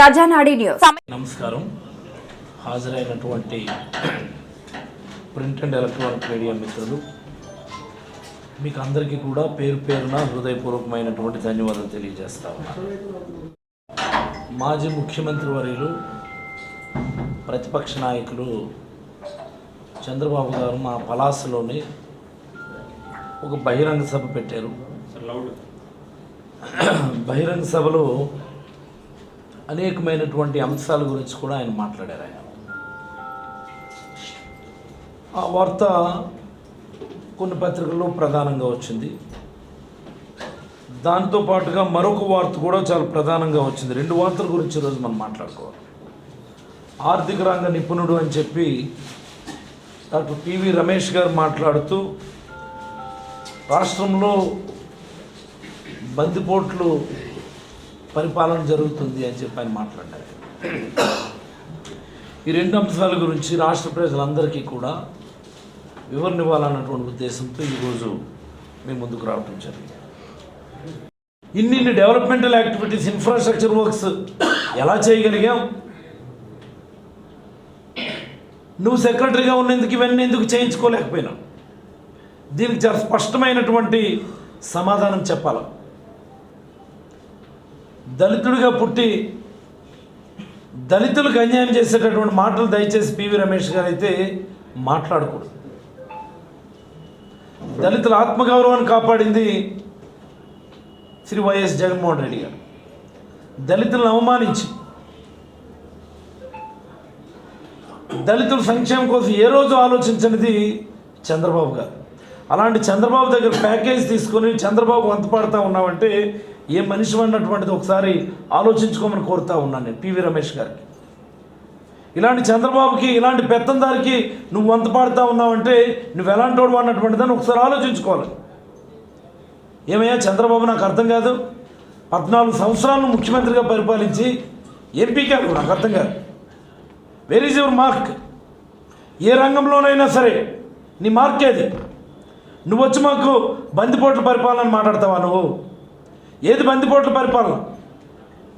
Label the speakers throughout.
Speaker 1: ప్రజానాడి news.
Speaker 2: నమస్కారం. హాజరైనటువంటి print and electronic media మిత్రులు మీకు అందరికీ కూడా పేరు పేరున హృదయపూర్వకమైనటువంటి ధన్యవాదాలు తెలియజేస్తా ఉన్నాను మాజీ ముఖ్యమంత్రి వర్యులు ప్రతిపక్ష నాయకులు చంద్రబాబు గారు మా పలాసలోని ఒక బహిరంగ సభ పెట్టారు. బహిరంగ సభలో అనేకమైనటువంటి అంశాల గురించి కూడా ఆయన మాట్లాడారు ఆయన. ఆ వార్త కొన్ని పత్రికల్లో ప్రధానంగా వచ్చింది. దాంతో పాటుగా మరొక వార్త కూడా చాలా ప్రధానంగా వచ్చింది. రెండు వార్తల గురించి ఈరోజు మనం మాట్లాడుకోవాలి. ఆర్థిక రంగ నిపుణుడు అని చెప్పి డాక్టర్ పివి రమేష్ గారు మాట్లాడుతూ రాష్ట్రంలో బందిపోట్లు పరిపాలన జరుగుతుంది అని చెప్పి ఆయన మాట్లాడారు. ఈ రెండు అంశాల గురించి రాష్ట్ర ప్రజలందరికీ కూడా వివరణ ఇవ్వాలన్నటువంటి ఉద్దేశంతో ఈరోజు మీ ముందుకు రావటం జరిగింది. ఇన్ని డెవలప్మెంటల్ యాక్టివిటీస్ ఇన్ఫ్రాస్ట్రక్చర్ వర్క్స్ ఎలా చేయగలిగాం? నువ్వు సెక్రటరీగా ఉన్నందుకు ఇవన్నీ ఎందుకు చేయించుకోలేకపోయినావు? దీనికి చాలా స్పష్టమైనటువంటి సమాధానం చెప్పాలి. దళితుడిగా పుట్టి దళితులకు అన్యాయం చేసేటటువంటి మాటలు దయచేసి పివి రమేష్ గారు అయితే మాట్లాడకూడదు. దళితుల ఆత్మగౌరవాన్ని కాపాడింది శ్రీ వైఎస్ జగన్మోహన్ రెడ్డి గారు. దళితులను అవమానించి దళితుల సంక్షేమం కోసం ఏ రోజు ఆలోచించినది చంద్రబాబు గారు. అలాంటి చంద్రబాబు దగ్గర ప్యాకేజ్ తీసుకొని చంద్రబాబు వంతపాడుతూ ఉన్నామంటే ఏ మనిషి అన్నటువంటిది ఒకసారి ఆలోచించుకోమని కోరుతా ఉన్నాను నేను. పివి రమేష్ గారికి. ఇలాంటి చంద్రబాబుకి ఇలాంటి పెత్తందారికి నువ్వు వంత పాడుతూ ఉన్నావంటే నువ్వు ఎలాంటి వాడు అన్నటువంటిదని ఒకసారి ఆలోచించుకోవాలి. ఏమయ్యా చంద్రబాబు నాకు అర్థం కాదు. పద్నాలుగు సంవత్సరాలను ముఖ్యమంత్రిగా పరిపాలించి ఎంపీ కాదు నాకు అర్థం కాదు. వెర్ ఈజ్ యువర్ మార్క్ ఏ రంగంలోనైనా సరే నీ మార్క్ ఏది? నువ్వు వచ్చి మాకు బందిపోట్ల పరిపాలన మాట్లాడతావా నువ్వు? ఏది బందిపోట్ల పరిపాలన?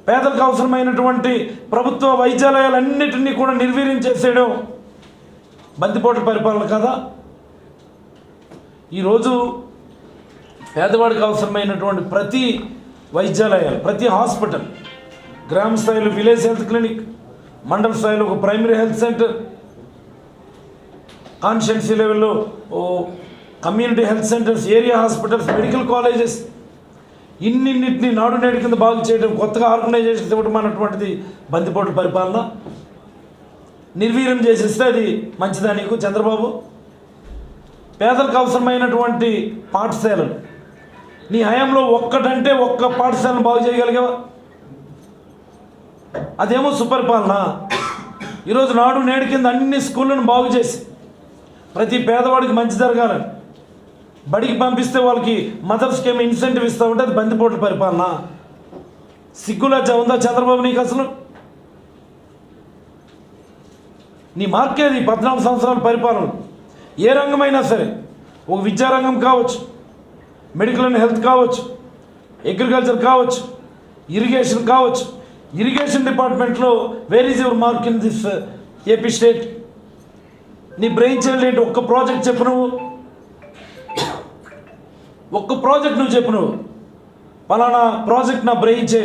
Speaker 2: పేదలకు అవసరమైనటువంటి ప్రభుత్వ వైద్యాలయాలన్నిటినీ కూడా నిర్వీర్యం చేసేయడం బందిపోట్ల పరిపాలన కదా? ఈరోజు పేదవాడికి అవసరమైనటువంటి ప్రతి వైద్యాలయాలు ప్రతి హాస్పిటల్ గ్రామ స్థాయిలో విలేజ్ హెల్త్ క్లినిక్ మండల స్థాయిలో ఒక ప్రైమరీ హెల్త్ సెంటర్ కాన్షియన్సీ లెవెల్లో ఓ community health centres area hospitals medical colleges ఇన్నిన్నింటిని నాడు నేడు కింద బాగు చేయడం కొత్తగా ఆర్గనైజేషన్ ఇవ్వడం అన్నటువంటిది బందిపోటు పరిపాలన. నిర్వీర్యం చేసిస్తే అది మంచిదా నీకు చంద్రబాబు? పేదలకు అవసరమైనటువంటి పాఠశాలలు. నీ హయాంలో ఒక్కటంటే ఒక్క పాఠశాలను బాగు చేయగలిగావా? అదేమో సుపరిపాలన. ఈరోజు నాడు నేడు కింద అన్ని స్కూళ్ళను బాగు చేసి ప్రతి పేదవాడికి మంచి జరగాలని. బడికి పంపిస్తే వాళ్ళకి మదర్స్కి ఏమి ఇన్సెంటివ్ ఇస్తూ ఉంటే అది బందిపోట్ల పరిపాలన. సిగ్గులజ్జ ఉందా చంద్రబాబు నీకు అసలు? నీ మార్కేది పద్నాలుగు సంవత్సరాల పరిపాలన? ఏ రంగమైనా సరే ఒక విద్యారంగం కావచ్చు మెడికల్ అండ్ హెల్త్ కావచ్చు అగ్రికల్చర్ కావచ్చు ఇరిగేషన్ కావచ్చు. ఇరిగేషన్ డిపార్ట్మెంట్లో where is your mark in this AP state నీ బ్రెయిన్ చైల్డ్ ఏంటి? ఒక్క ప్రాజెక్ట్ చెప్పు నువ్వు. ఒక్క ప్రాజెక్ట్ నువ్వు చెప్పు నువ్వు. పలానా ప్రాజెక్ట్ నా బ్రెయిన్ చే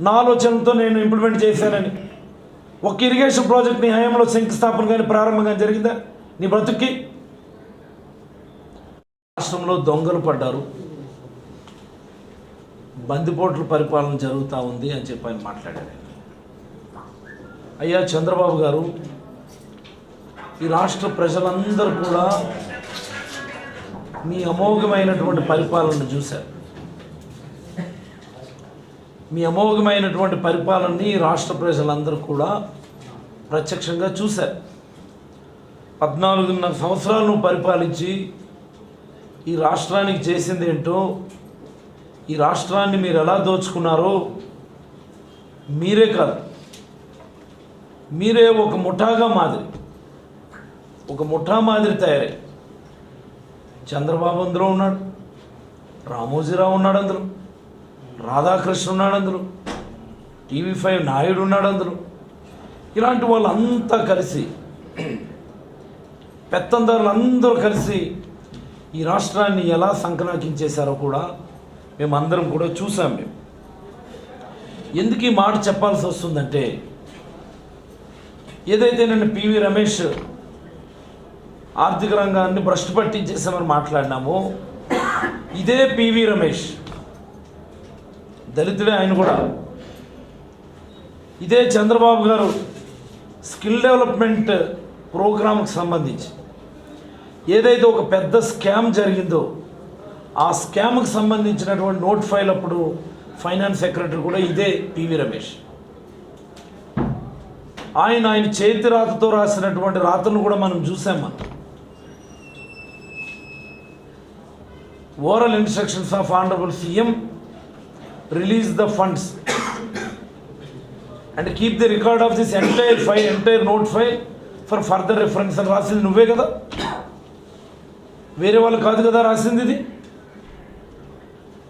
Speaker 2: నా ఆలోచనతో నేను ఇంప్లిమెంట్ చేశానని. ఒక్క ఇరిగేషన్ ప్రాజెక్ట్ నీ హయాంలో శంకుస్థాపన కానీ ప్రారంభం కానీ జరిగిందా? నీ బ్రతుక్కి? రాష్ట్రంలో దొంగలు పడ్డారు. బందిపోట్ల పరిపాలన జరుగుతూ ఉంది అని చెప్పి ఆయన మాట్లాడారు. అయ్యా చంద్రబాబు గారు ఈ రాష్ట్ర ప్రజలందరూ కూడా మీ అమోఘమైనటువంటి పరిపాలనను చూశారు. మీ అమోఘమైనటువంటి పరిపాలనని ఈ రాష్ట్ర ప్రజలందరూ కూడా ప్రత్యక్షంగా చూశారు. పద్నాలుగున్నర సంవత్సరాలు పరిపాలించి ఈ రాష్ట్రానికి చేసింది ఏంటో ఈ రాష్ట్రాన్ని మీరు ఎలా దోచుకున్నారో మీరే కాదు. మీరే ఒక ముఠాగా మాదిరి ఒక ముఠా మాదిరి తయారై చంద్రబాబు అందులో ఉన్నాడు. రామోజీరావు ఉన్నాడు అందులో. రాధాకృష్ణ ఉన్నాడు అందులో. టీవీ ఫైవ్ నాయుడు ఉన్నాడు అందులో. ఇలాంటి వాళ్ళంతా కలిసి పెత్తందారులు అందరూ కలిసి ఈ రాష్ట్రాన్ని ఎలా సంకనాకించేశారో కూడా మేమందరం కూడా చూసాం మేము. ఎందుకు ఈ మాట చెప్పాల్సి వస్తుందంటే ఏదైతే నేను పివి రమేష్ ఆర్థిక రంగాన్ని భ్రష్టు పట్టించేసామని మాట్లాడినాము. ఇదే పివి రమేష్. దళితుడే ఆయన కూడా. ఇదే చంద్రబాబు గారు స్కిల్ డెవలప్మెంట్ ప్రోగ్రాంకి సంబంధించి. ఏదైతే ఒక పెద్ద స్కామ్ జరిగిందో ఆ స్కామ్కి సంబంధించినటువంటి నోట్ ఫైల్ అప్పుడు ఫైనాన్స్ సెక్రటరీ కూడా ఇదే పివి రమేష్. ఆయన ఆయన చేతి రాతతో రాసినటువంటి రాతలను కూడా మనం చూసాం మనం oral instructions of honourable CM release the funds and keep the record of this entire file entire note file for further reference అని రాసింది నువ్వే కదా? వేరే వాళ్ళు కాదు కదా రాసింది ఇది?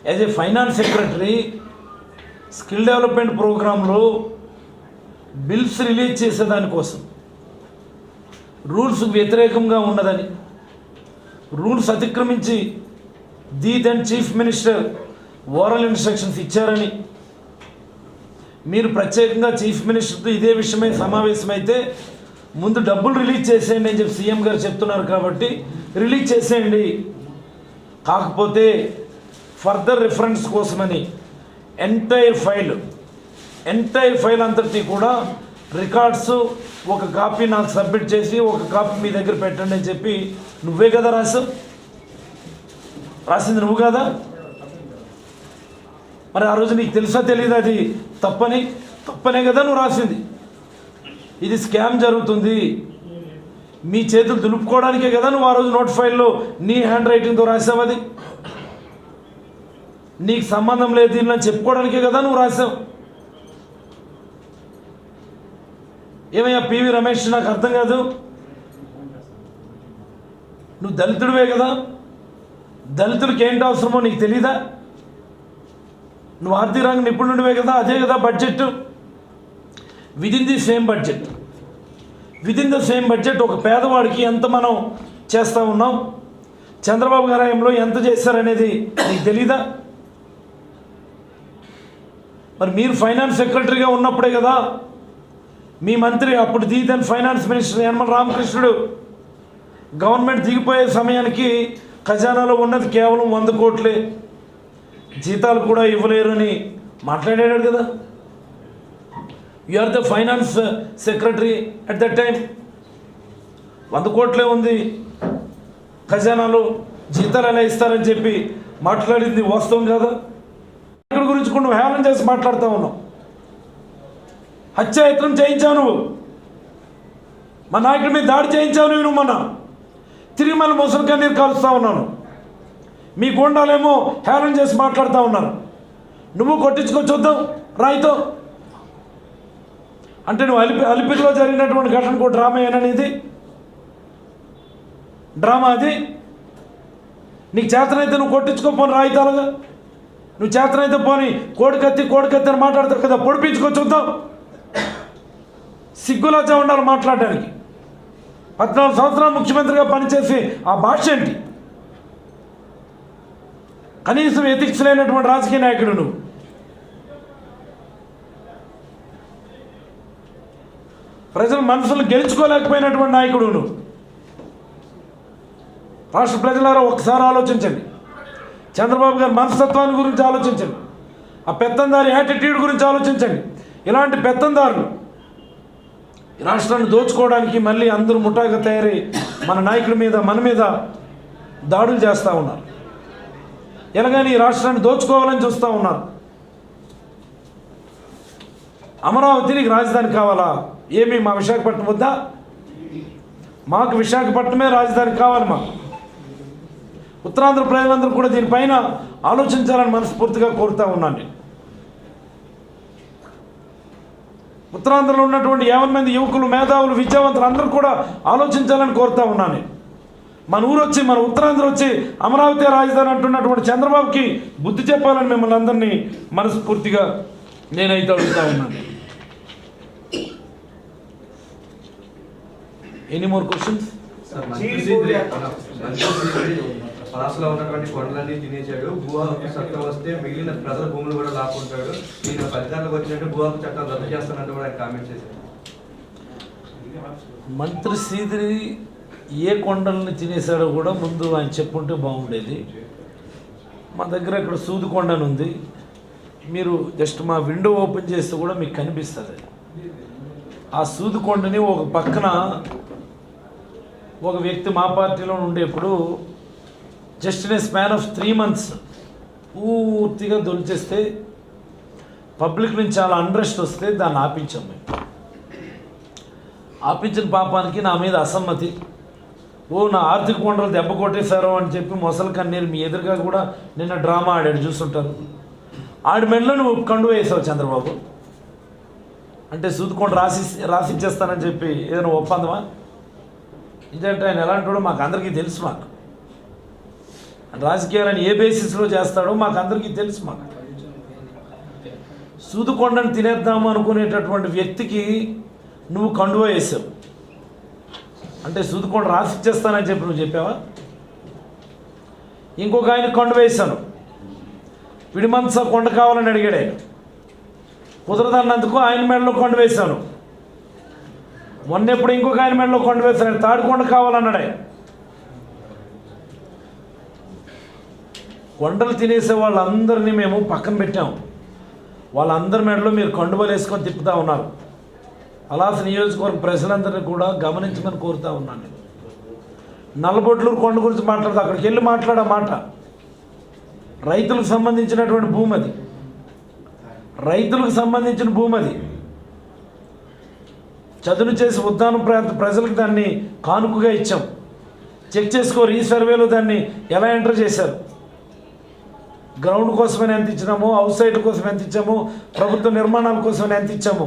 Speaker 2: As a finance secretary skill development ప్రోగ్రాంలో బిల్స్ రిలీజ్ చేసేదానికోసం రూల్స్ వ్యతిరేకంగా ఉన్నదని. రూల్స్ అతిక్రమించి the then chief minister oral instructions ఇచ్చారని. మీరు ప్రత్యేకంగా చీఫ్ మినిస్టర్తో ఇదే విషయమై సమావేశమైతే ముందు డబ్బులు రిలీజ్ చేసేయండి అని చెప్పి సీఎం గారు చెప్తున్నారు కాబట్టి రిలీజ్ చేసేయండి. కాకపోతే ఫర్దర్ రిఫరెన్స్ కోసమని ఎంటైర్ ఫైల్ ఎంటైర్ ఫైల్ అంతటి కూడా రికార్డ్స్ ఒక కాపీ నాకు సబ్మిట్ చేసి ఒక కాపీ మీ దగ్గర పెట్టండి అని చెప్పి నువ్వే కదా రాసు రాసింది నువ్వు కదా? మరి ఆ రోజు నీకు తెలుసా తెలియదు అది? తప్పని? తప్పనే కదా నువ్వు రాసింది. ఇది స్కామ్ జరుగుతుంది. మీ చేతులు దులుపుకోవడానికే కదా నువ్వు ఆ రోజు నోట్ ఫైల్లో నీ హ్యాండ్ రైటింగ్తో రాసావు అది. నీకు సంబంధం లేదు దీనిలో చెప్పుకోవడానికే కదా నువ్వు రాసావు. ఏమయ్యా పివి రమేష్ నాకు అర్థం కాదు. నువ్వు దళితుడివే కదా? దళితులకి ఏంటి అవసరమో నీకు తెలీదా? నువ్వు ఆర్థిక రంగ నిపుణుడివే కదా అదే కదా budget within the same budget within the same budget ఒక పేదవాడికి ఎంత మనం చేస్తూ ఉన్నాం? చంద్రబాబు గారి ఎంత చేశారనేది నీకు తెలీదా? మరి మీరు ఫైనాన్స్ సెక్రటరీగా ఉన్నప్పుడే కదా మీ మంత్రి అప్పుడు దీదన్ finance minister Yanamala Ramakrishnudu government దిగిపోయే సమయానికి ఖజానాలో ఉన్నది కేవలం వంద కోట్లే. జీతాలు కూడా ఇవ్వలేరని మాట్లాడాడు కదా. You are the finance secretary at that time వంద కోట్లే ఉంది. ఖజానాలో జీతాలు ఎలా ఇస్తారని చెప్పి మాట్లాడింది వాస్తవం కదా? ఇక్కడ గురించి కొన్ని హేళన చేసి మాట్లాడుతూ ఉన్నావు హత్యాయత్నం చేయించావు నువ్వు. మా నాయకుడి మీద దాడి చేయించావు నువ్వు మొన్న. తిరిగి మళ్ళీ ముసలి కన్నీరు కాలుస్తూ ఉన్నాను. మీ గుండాలేమో హేళన చేసి మాట్లాడుతూ ఉన్నారు. నువ్వు కొట్టించుకొని చూద్దాం. రాయితో. అంటే నువ్వు అలిపి అలిపిరిలో జరిగినటువంటి ఘటనకు డ్రామా ఏననేది డ్రామా అది? నీకు చేతనైతే నువ్వు కొట్టించుకోపోని రాయితాలుగా నువ్వు చేతనైతే పోని కోడికత్తి కోడికత్తి అని మాట్లాడతావు కదా పొడిపించుకో చూద్దాం. సిగ్గులచ్చా ఉండాలి మాట్లాడడానికి. పద్నాలుగు సంవత్సరాలు ముఖ్యమంత్రిగా పనిచేసి ఆ భాష ఏంటి? కనీసం ఎథిక్స్ లేనటువంటి రాజకీయ నాయకుడు నువ్వు. ప్రజల మనసులు గెలుచుకోలేకపోయినటువంటి నాయకుడు నువ్వు. రాష్ట్ర ప్రజలారా ఒకసారి ఆలోచించండి. చంద్రబాబు గారి మనస్తత్వాన్ని గురించి ఆలోచించండి. ఆ పెత్తందారి యాటిట్యూడ్ గురించి ఆలోచించండి. ఇలాంటి పెత్తందారులు రాష్ట్రాన్ని దోచుకోవడానికి మళ్ళీ అందరూ ముఠాగా తయారై మన నాయకుల మీద మన మీద దాడులు చేస్తూ ఉన్నారు. ఎలాగని ఈ రాష్ట్రాన్ని దోచుకోవాలని చూస్తూ ఉన్నారు. అమరావతికి రాజధాని కావాలా? ఏమి మా విశాఖపట్నం వద్దా? మాకు విశాఖపట్నమే రాజధాని కావాలి మాకు. ఉత్తరాంధ్ర ప్రజలందరూ కూడా దీనిపైన ఆలోచించాలని మనస్ఫూర్తిగా కోరుతా ఉన్నాను నేను. ఉత్తరాంధ్రలో ఉన్నటువంటి యావన్ మంది యువకులు మేధావులు విద్యావంతులు అందరూ కూడా ఆలోచించాలని కోరుతా ఉన్నాను. నేను మన ఊరు వచ్చి మన ఉత్తరాంధ్ర వచ్చి అమరావతి రాజధాని అంటున్నటువంటి చంద్రబాబుకి బుద్ధి చెప్పాలని మిమ్మల్ని అందరినీ మనస్ఫూర్తిగా నేనైతే అడుగుతా ఉన్నాను. ఎనీ మోర్ క్వశ్చన్స్
Speaker 1: పాసలో ఉన్నటువంటి కొండలన్నీ తినేశాడు. భూ హక్కు చట్టం వస్తే మిగిలిన ప్రజల భూములు కూడా లాక్కుంటాడు. ఈయన ఫలితాలకు వచ్చినట్టు భూ హక్కు చట్టం రద్దు చేస్తానంటూ కూడా ఆయన కామెంట్ చేశారు
Speaker 2: మంత్రి శ్రీధరి ఏ కొండల్ని తినేశాడో కూడా ముందు ఆయన చెప్పుంటే బాగుండేది. మా దగ్గర ఇక్కడ సూది అని ఉంది. మీరు జస్ట్ మా విండో ఓపెన్ చేస్తే కూడా మీకు కనిపిస్తుంది. ఆ సూది కొండని ఒక పక్కన ఒక వ్యక్తి మా పార్టీలో ఉండేప్పుడు just in a span of three months పూర్తిగా దొలిచేస్తే పబ్లిక్ నుంచి చాలా అండ్రెస్ట్ వస్తే దాన్ని ఆపించాం మేము. ఆపించిన పాపానికి నా మీద అసమ్మతి. ఓ నా ఆర్థిక వనరులు దెబ్బ కొట్టేశారు అని చెప్పి మొసలు కన్నీరు మీ ఎదురుగా కూడా నిన్న డ్రామా ఆడాడు చూస్తుంటారు. ఆడి మెడలో నువ్వు కండు వేసావు చంద్రబాబు. అంటే సూదుకొని రాసి రాసిచ్చేస్తానని చెప్పి ఏదైనా ఒప్పందమా? ఇదంటే ఆయన ఎలాంటి మాకు అందరికీ తెలుసు మాకు. రాజకీయాలను ఏ బేసిస్లో చేస్తాడో మాకు అందరికీ తెలుసు మాకు. సూదుకొండను తినేద్దాము అనుకునేటటువంటి వ్యక్తికి నువ్వు కండువ వేసావు. అంటే సూదుకొండ రాసిచ్చేస్తానని చెప్పి నువ్వు చెప్పావా? ఇంకొక ఆయన కొండ వేశాను. విడిమంస కొండ కావాలని అడిగాడు ఆయన. కుదరదన్నందుకు ఆయన మెడలో కొండ వేశాను. మొన్న ఎప్పుడు ఇంకొక ఆయన మెడలో కొండ వేశాను. తాడు కొండ కావాలన్నాడు ఆయన. కొండలు తినేసే వాళ్ళందరినీ మేము పక్కన పెట్టాము వాళ్ళందరి మెడలో మీరు కండువలు వేసుకొని తిప్పుతా ఉన్నారు. అలా నియోజకవర్గ ప్రజలందరినీ కూడా గమనించమని కోరుతా ఉన్నాను. నేను నల్లబొట్లూరు కొండ గురించి మాట్లాడదు. అక్కడికి వెళ్ళి మాట్లాడే మాట. రైతులకు సంబంధించినటువంటి భూమి అది. రైతులకు సంబంధించిన భూమి అది. చదును చేసి ఉద్దానం ప్రాంత ప్రజలకు దాన్ని కానుకగా ఇచ్చాం. చెక్ చేసుకోరు. ఈ సర్వేలో దాన్ని ఎలా ఎంటర్ చేశారు? గ్రౌండ్ కోసమని ఎంత ఇచ్చినాము హౌస్ సైడ్ కోసం ఎంత ఇచ్చాము ప్రభుత్వ నిర్మాణాల కోసం ఎంత ఇచ్చాము.